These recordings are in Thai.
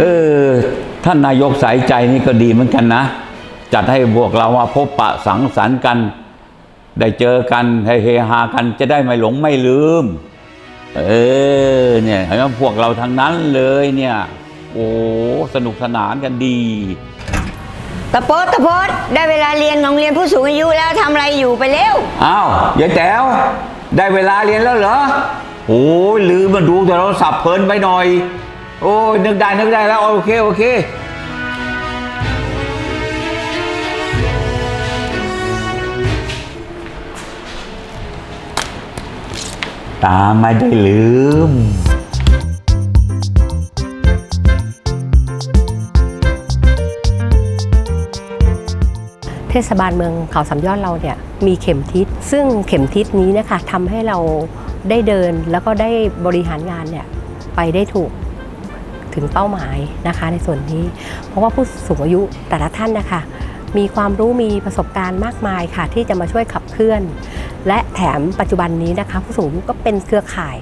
เออท่านนายกสายใจนี่ก็ดีเหมือนกันนะ จัดให้พวกเรามาพบปะสังสรรค์กัน ได้เจอกันให้เฮฮากันจะได้ไม่หลงไม่ลืม เออเนี่ยเห็นไหมพวกเราทั้งนั้นเลยเนี่ย โอ้สนุกสนานกันดีตะโพดตะโพดได้เวลาเรียนโรงเรียนผู้สูงอายุแล้วทำอะไรอยู่ไปเร็วอ้าวยายแต๋วได้เวลาเรียนแล้วเหรอโอ้ยลืมมาดูโทรศัพท์เพลินไปหน่อย โอ้ยนึกได้นึกได้แล้ว โอเคโอเคตามไม่ได้ลืม เทศบาลเมืองเขาสามยอดเราเนี่ยมีเข็มทิศ ซึ่งเข็มทิศนี้นะคะทำให้เราได้เดินแล้วก็ได้บริหารงานเนี่ยไปได้ถูก ถึงเป้าหมายนะคะในส่วนนี้ เพราะว่าผู้สูงอายุแต่ละท่านนะคะมีความรู้มีประสบการณ์มากมายค่ะ ที่จะมาช่วยขับเคลื่อน และแถมปัจจุบันนี้นะคะ ผู้สูงอายุก็เป็นเครือข่าย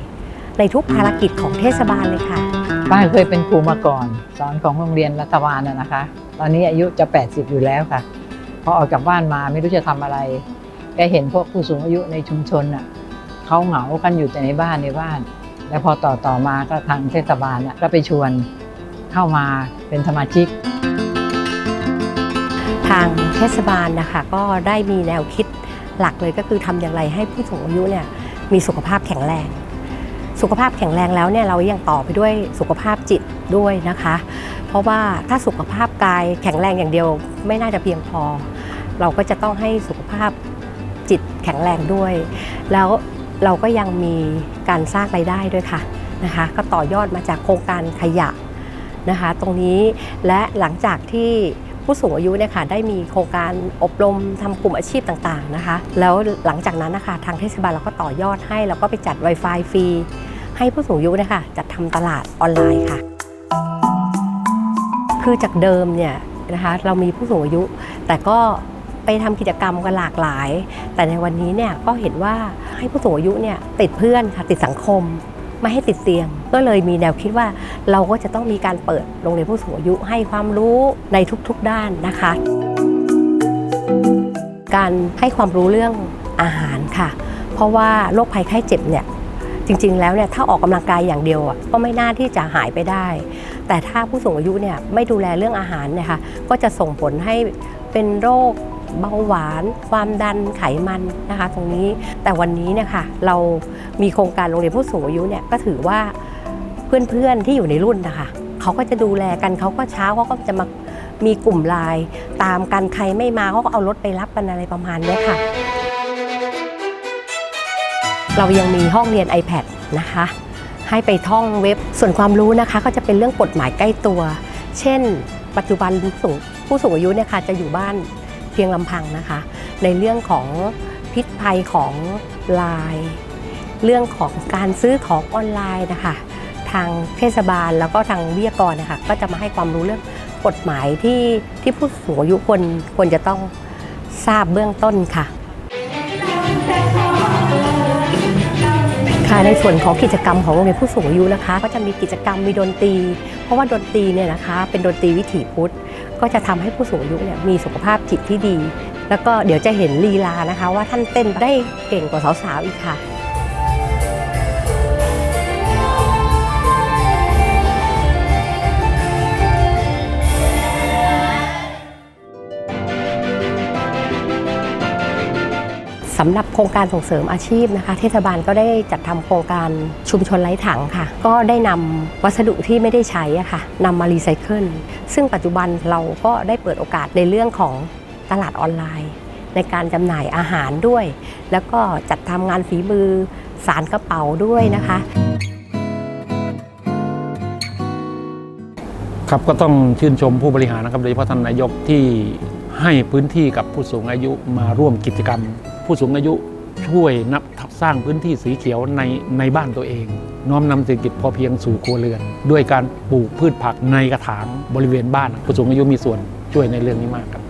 ในทุกภารกิจของเทศบาลเลยค่ะป้าเคยเป็นครูมาก่อน สอนของโรงเรียนรัฐบาลนะนะคะ ตอนนี้อายุจะ 80 อยู่แล้วค่ะพอออกจากบ้านมาไม่รู้จะทำอะไรแกเห็นพวกผู้สูงอายุในชุมชนน่ะเขาเหงากันอยู่แต่ในบ้านในบ้าน แล้วพอต่อต่อมาก็ทางเทศบาลก็ไปชวนเข้ามาเป็นสมาชิก ทางเทศบาลนะคะก็ได้มีแนวคิดหลักเลยก็คือทำอย่างไรให้ผู้สูงอายุเนี่ยมีสุขภาพแข็งแรง สุขภาพแข็งแรงแล้วเนี่ยเรายังต่อไปด้วยสุขภาพจิตด้วยนะคะ เพราะว่าถ้าสุขภาพกายแข็งแรงอย่างเดียว ไม่น่าจะเพียงพอ เราก็จะต้องให้สุขภาพจิตแข็งแรงด้วย แล้ว เราก็ยังมีการสร้างรายได้ด้วยค่ะนะคะก็ต่อยอดมาจากโครงการขยะนะคะตรงนี้และหลังจากที่ผู้สูงอายุเนี่ยค่ะได้มีโครงการอบรมทำกลุ่มอาชีพต่างๆนะคะ แล้วหลังจากนั้นนะคะทางเทศบาลเราก็ต่อยอดให้แล้วก็ไปจัด Wi-Fi ฟรีให้ผู้สูงอายุนะคะจัดทำตลาดออนไลน์ค่ะ คือจากเดิมเนี่ยนะคะเรามีผู้สูงอายุแต่ก็ ไปทำกิจกรรมกันหลากหลาย แต่ในวันนี้เนี่ยก็เห็นว่าให้ผู้สูงอายุเนี่ยติดเพื่อนค่ะติดสังคมไม่ให้ติดเตียง ก็เลยมีแนวคิดว่าเราก็จะต้องมีการเปิดโรงเรียนผู้สูงอายุให้ความรู้ในทุกๆด้านนะคะ การให้ความรู้เรื่องอาหารค่ะ เพราะว่าโรคภัยไข้เจ็บเนี่ยจริงๆ แล้วเนี่ยถ้าออกกำลังกายอย่างเดียวอะก็ไม่น่าที่จะหายไปได้ แต่ถ้าผู้สูงอายุเนี่ยไม่ดูแลเรื่องอาหารเนี่ยค่ะก็จะส่งผลให้เป็นโรค เบาหวาน ความดันไขมันนะคะ ตรงนี้แต่วันนี้เนี่ยค่ะเรามีโครงการโรงเรียนผู้สูงอายุเนี่ยก็ถือว่าเพื่อนๆที่อยู่ในรุ่นนะคะเขาก็จะดูแลกันเขาก็เช้าเขาก็จะมามีกลุ่มไลน์ตามกันใครไม่มาเขาก็เอารถไปรับกันอะไรประมาณนี้ค่ะ เรายังมีห้องเรียน iPad นะคะ ให้ไปท่องเว็บส่วนความรู้นะคะ ก็จะเป็นเรื่องกฎหมายใกล้ตัว เช่น ปัจจุบันผู้สูงผู้สูงอายุเนี่ยค่ะจะอยู่บ้าน พียงลำพังนะคะ ในเรื่องของพิษภัยของไลน์เรื่องของการซื้อของออนไลน์นะคะ ทางเทศบาลแล้วก็ทางวิทยากรนะคะก็จะมาให้ความรู้เรื่องกฎหมายที่ที่ผู้สูงอายุควรควรจะต้องทราบเบื้องต้นค่ะ ค่ะในส่วนของกิจกรรมของโรงเรียนผู้สูงอายุนะคะ ก็จะมีกิจกรรมมีดนตรี เพราะว่าดนตรีเนี่ยนะคะ เป็นดนตรีวิถีพุทธ ก็จะทำให้ผู้สูงอายุเนี่ยมีสุขภาพจิตที่ดี แล้วก็เดี๋ยวจะเห็นลีลานะคะ ว่าท่านเต้นได้เก่งกว่าสาวๆอีกค่ะ สำหรับโครงการส่งเสริมอาชีพนะคะ เทศบาลก็ได้จัดทำโครงการชุมชนไร้ถังค่ะ ก็ได้นำวัสดุที่ไม่ได้ใช้อะค่ะนำมารีไซเคิลซึ่งปัจจุบันเราก็ได้เปิดโอกาสในเรื่องของตลาดออนไลน์ ในการจำหน่ายอาหารด้วย แล้วก็จัดทำงานฝีมือสารกระเป๋าด้วยนะคะ ครับก็ต้องชื่นชมผู้บริหารนะครับโดยเฉพาะท่านนายกที่ให้พื้นที่กับผู้สูงอายุมาร่วมกิจกรรม ผู้สูงอายุช่วยนับสร้างพื้นที่สีเขียวในในบ้านตัวเอง น้อมนำเศรษฐกิจพอเพียงสู่ครัวเรือน ด้วยการปลูกพืชผักในกระถางบริเวณบ้าน ผู้สูงอายุมีส่วนช่วยในเรื่องนี้มากครับ